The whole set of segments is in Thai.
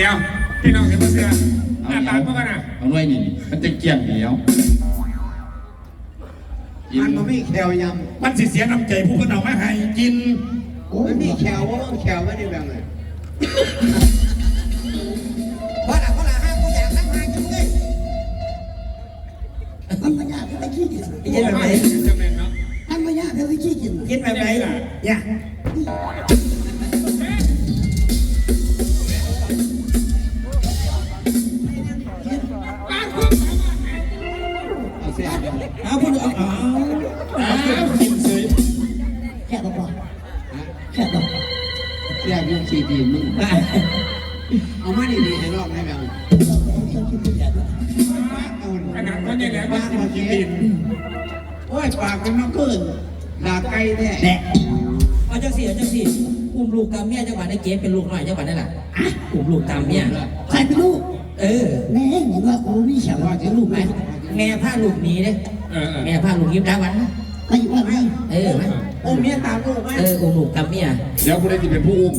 ดี๋ยวพี่น้องเห็นไหมเสื้อหน้าตาพวกกันนะเอาหน่วยนี่มันจะเกี่ยงเดียวกินมันบ่มีแขวยมันสิเสียน้ำใจผู้คนเอามาให้กินำมันมีแขวว่าแขวไม่ได้แบบไหนเพราะละเพราะละห้ากูอยากนั่งมาจังเลยทำมายากไปขี้กินกินแบบไหนจะเป็นเนาะทำมายากไปขี้กินกินแบบไหนอย่าเอา แค่บอกเสียยุ่งสี่ปีมึงเอามาดีๆให้รอบได้แบบขนาดนั้นยังไงก็กินกินดินโอ้ยปากเป็นมะเกินด่าไก่แท้แน่เอาจังสี่เอาจังสี่อุ้มลูกตามเมียจังหวัดในเก๋เป็นลูกหน่อยจังหวัดนั่นแหละอะอุ้มลูกตามเมียใครเป็นลูก เออ แม่เห็นว่ากูนี่เฉาว่าจะลูกไหมแม่พาลูกหนีเด้เออเออแม่พาลูกยิ้มดาวันไม่ว่าไม่เออไหม อุ้มเมียตามลูกไหมเอออุ้มลูกตามเมียเดี๋ยวผู้ใดจะเป็นผู้อุ้ม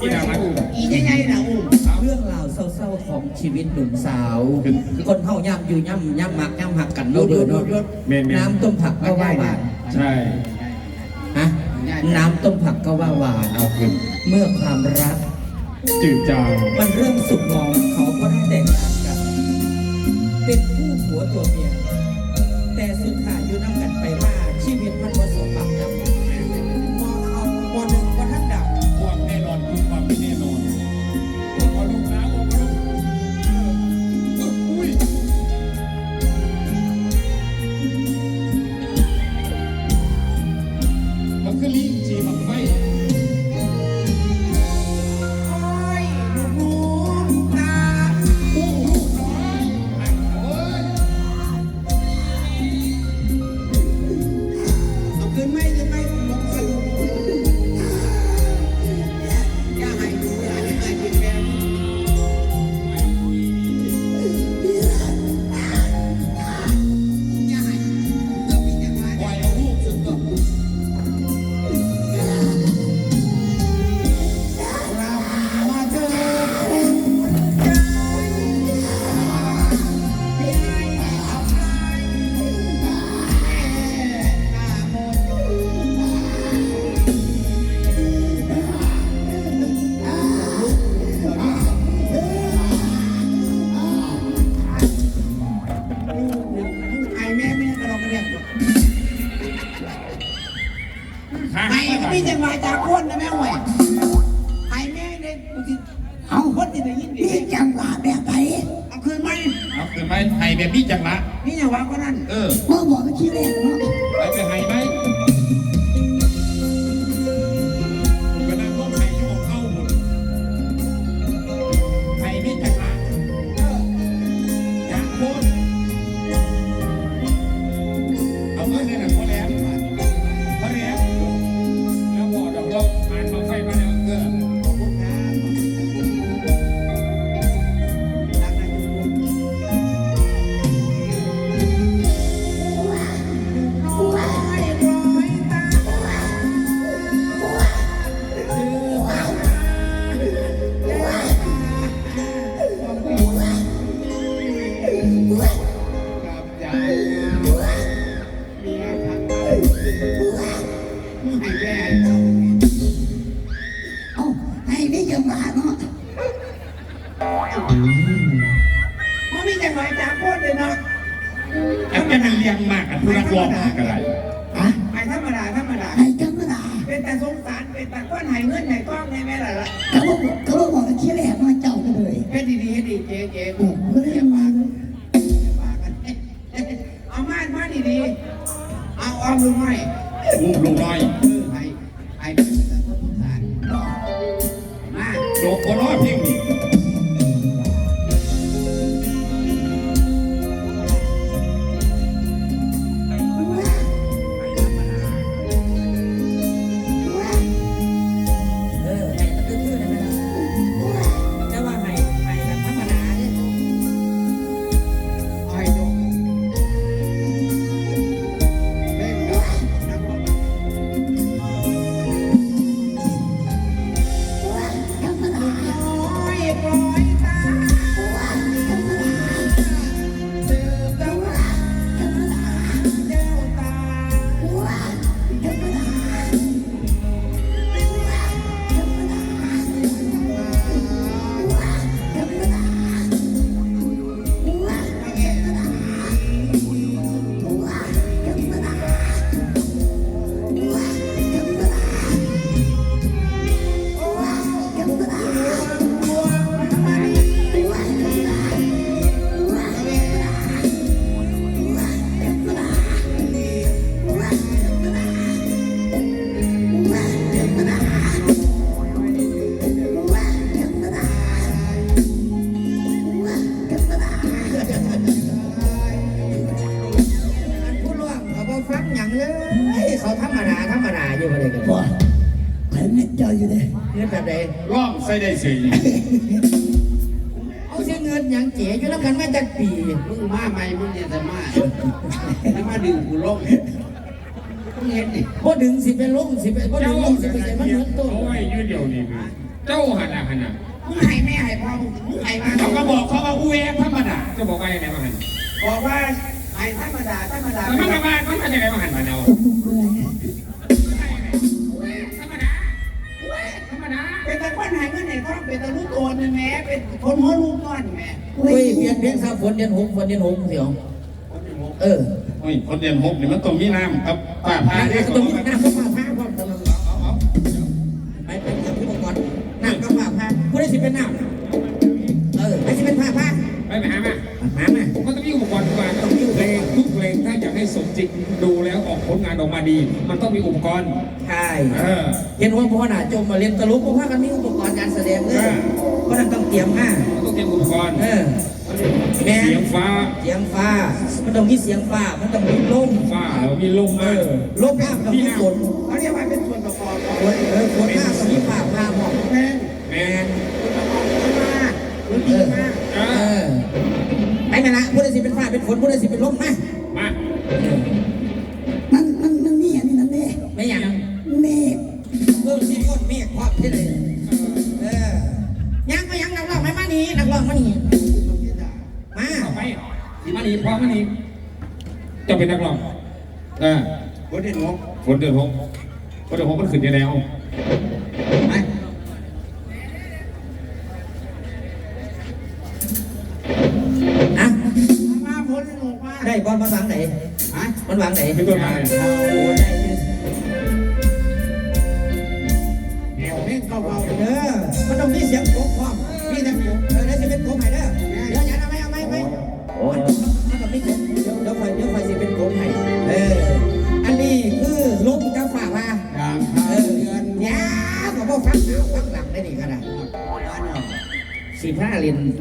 อีดามันอีใหญ่ๆนะอุ้มเรื่องราวเศร้าๆของชีวิตหนุ่มสาวคนเฮาย่ำอยู่ย่ำย่ำหมักย่ำหักกันเนาะเด้อเนาะเมนเมนน้ำต้มผักก็ว่าหวานใช่ฮะน้ำต้มผักก็ว่าหวานเอาขึ้นเมื่อความรัก จืดจางมันเริ่มสุกงอมเขาก็ได้แต่งงานกัน เป็นคู่ผัวตัวเมียแต่สุดท้ายอยู่น้ำกันไปว่าชีวิตมัน ไปไปให้ไหมารเป็นแต่ก้อนไห้เงินไห้ก้องไห้แม่ละละเขาบอกเขาบอกเมื่อกี้แหลมาเจ้า ธรรมดาอยู่บ่ได้กันบ่ไปเงินเจ้าอยู่เด้เงินแบบใดร่องใส่ได้สีเอาเสียเงินยังเจ๋อยู่แล้วกันม่จักปีมึงมาใหม่มึงเนี่ยจะมาจะมาดึงกูลงมึงเห็นดิบ่ดึงสิเป็นลงสิเปบ่ดึเจ้างลงสิไปใส่มันเหมือนตัวเอ้ยืดเดียวนี่มาเจ้าหันอะหันอะมึงไหไม่ไหพอมึงมึงไหมาเขาก็บอกเขาว่าอูเอธรรมดาจะบอกว่ายังไงมาหันบอกว่าไหธรรมดาธรรมดาแต่มันทรไมมันทำยังไรมาหันมาเนาะาเป็นตะก้อนให้เงินให้ท้องเป็นตะลูกโอนแม่เป็นคนหัวลูกก้อนแม่เฮ้ยเปลี่ยนเพียงสาฝนเดือนหกฝนเดือนหกเสียวเออโอ้ยคนเรียนหกนี่มันต้องมีน้ำครับป้าพาน้ำเด็กก็ต้องมีน้ำก็มาพาพร้อมตลอดไปไปเกี่ยวกับอุปกรณ์น้ำก็มาพาผู้ใดสิเป็นน้ำเออใครสิเป็นผ้าผ้าไปไปหามาหามามันต้องมีอุปกรณ์ทุกอย่างต้องมีเพลงทุกเพลงถ้าอยากให้สมจริงดูแล้วออกผลงานออกมาดี มันต้องมีอุปกรณ์ใช่ เออเห็นว่าพ่อหน้าจมมาเรียนตลกเพราะว่ากันมีอุปกรณ์การแสดงเลยเพราะนั้นต้องเตรียมมามันต้องเตรียมอุปกรณ์เออแม่เสียงฟ้า เสียงฟ้า มันต้องมีเสียงฟ้า มันต้องมีลมฟ้าแล้วมีลมเอมาอลมมากต้องมีฝนเขาเรียกว่าเป็นส่วนประกอบของฝนเออฝนมากต้องมีฟ้าพาหมอกเพลงแมแม่นมากดนตรีมากเอเอออไปไหมละผู้ใดสิเป็นฟ้าเป็นฝนผู้ใดสิเป็นลมมาม เด่นหกฝนเดือนหกฝนเดือนหกมันขึ้นยังไงเอาไปอะมาคนหกมาได้บอลมาหวังไหนฮะมันหวังไหนเป็นต้นมาเลยโอ้ได้อยู่เพลงเก่าเออมันต้องมีเสียงกบพร้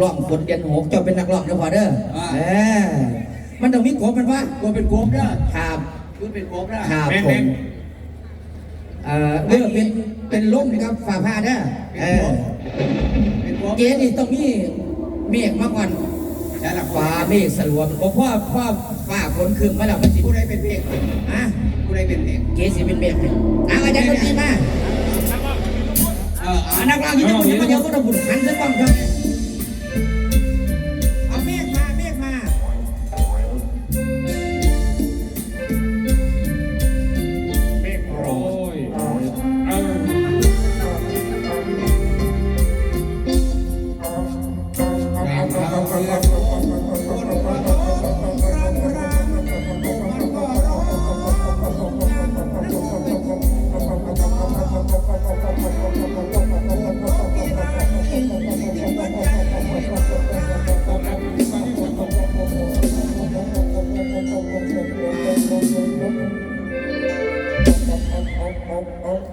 รียนร้องฝนเดือนหกเจ้าเป็นนักร้องเด้อพอเด้อเออมันต้องมีกบมันวะกูเป็นโกบเด้อครับกูเป็นโกบเด้อครับแมนผแมมนเอ่อเออเป็นเป็นลมกับฝ่าผ้าเด้อเออเป็นโกบเกณฑ์นี่ต้องมีเมฆมาก่อนแต่ละฟ้าเมฆสลัวเพราะพ่อพ่อฟ้าฝนครึ้มมาแล้วมันสิผู้ใดเป็นเพลงอะผู้ใดเป็นเพลงเกณฑ์สิเป็นเมฆให้อะอาจารย์ดนตรีมา เอออะนักร้องที่จะบุญมาเดียวก็ต้องบุญหันเส้นความครับ โ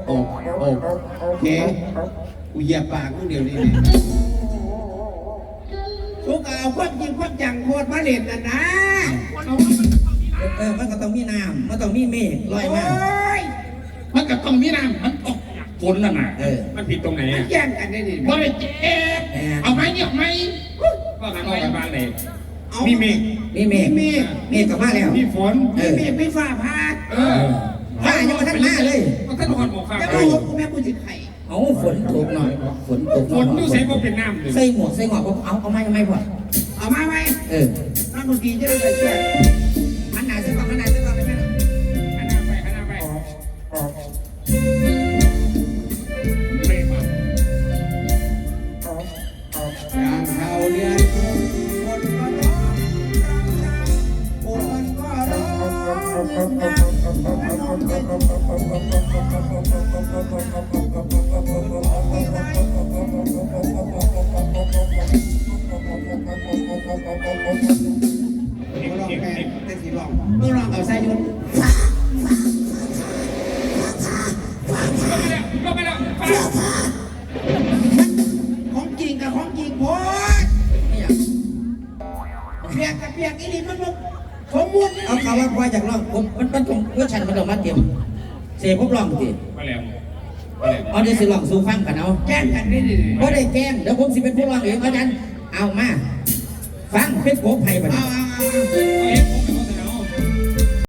อ้โอ้โอเคกูเหยียบปากมึงเดี๋ยวนี้เนี่ย ทุกเอาความจริงความจังโคตรมาเล่นน่ะนะเออมันก็ต้องมีน้ำมันต้องมีเมฆลอยมาโอ้ยมันก็ต้องมีน้ำมันตกฝนน่ะนะเออ มันผิดตรงไหนมันอะแย่งกันได้ดิบ่ได้เจ็บเอาไหมเนี่ยเอาไหมก็หันออกไปบ้านไหนเอามีเมฆมีเมฆมีเมฆกลับมาแล้ว มีฝนเอมีอเมฆไม่ฟ้าพาเออฟ้ายังมาทันมาเลยก็ท่านนอนบอกฟ้าจะไปมาหกกูแม่กูจะไข่ เอาฝนตกหน่อย ฝนตกหฝน่อยนดูใส่บ่เป็นน้ำเลยใส่หมวกใส่หงอกเอาเอาไม้เอาไม้พอเอามาไหมเออนักดนตรีจะได้ใส่เสื้อหันหน้าใส่ก่อนหันหน้าใส่ก่อนได้ไหมล่ะหันหน้าไปหันหน้าไปเมฆมาอย่างเขาเดือนคนก็ร้องรำรำคนก็ร้อง เปียกกับเปียกอีนี่มันมุกสมมุติเอาคำว่าพอจากร้องผมมันมันต้องเพื่อฉันมันต้องมาเตรียมเสียพวกร้องสิมาแล้วเพ่อแหลมเอาเดี๋ยวสิลองสู่ฟังกันเอาแจ้งกันได้ดิก็ได้แกล้งเดี๋ยวผมสิเป็นผู้ร้องเองอาจารย์เอามา ฟังเป็นโผไผ่บัดเอานี้เอาเอา